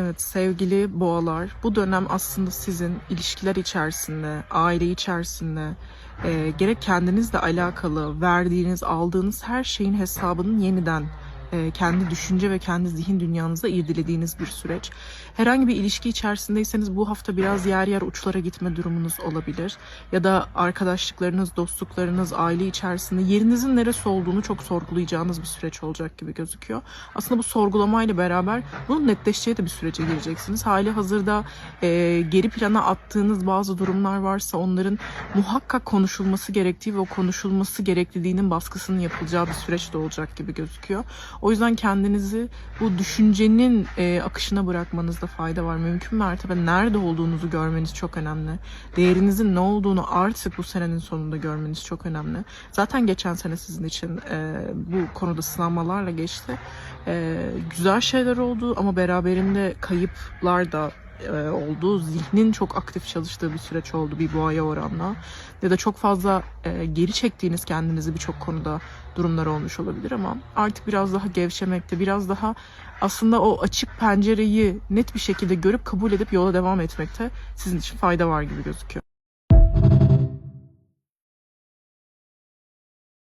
Evet sevgili boğalar bu dönem aslında sizin ilişkiler içerisinde, aile içerisinde e, gerek kendinizle alakalı verdiğiniz, aldığınız her şeyin hesabının yeniden kendi düşünce ve kendi zihin dünyanızda irdelediğiniz bir süreç. Herhangi bir ilişki içerisindeyseniz bu hafta biraz yer yer uçlara gitme durumunuz olabilir. Ya da arkadaşlıklarınız, dostluklarınız, aile içerisinde yerinizin neresi olduğunu çok sorgulayacağınız bir süreç olacak gibi gözüküyor. Aslında bu sorgulamayla beraber bunun netleşeceği de bir sürece gireceksiniz. Hali hazırda e, geri plana attığınız bazı durumlar varsa onların muhakkak konuşulması gerektiği ve o konuşulması gerekliliğinin baskısının yapılacağı bir süreç de olacak gibi gözüküyor. O yüzden kendinizi bu düşüncenin e, akışına bırakmanızda fayda var. Mümkün mertebe nerede olduğunuzu görmeniz çok önemli. Değerinizin ne olduğunu artık bu senenin sonunda görmeniz çok önemli. Zaten geçen sene sizin için e, bu konuda sınanmalarla geçti. E, güzel şeyler oldu ama beraberinde kayıplar da e, oldu. Zihnin çok aktif çalıştığı bir süreç oldu bir boğaya oranla. Ya da çok fazla e, geri çektiğiniz kendinizi birçok konuda durumlar olmuş olabilir ama artık biraz daha gevşemekte, biraz daha aslında o açık pencereyi net bir şekilde görüp kabul edip yola devam etmekte sizin için fayda var gibi gözüküyor.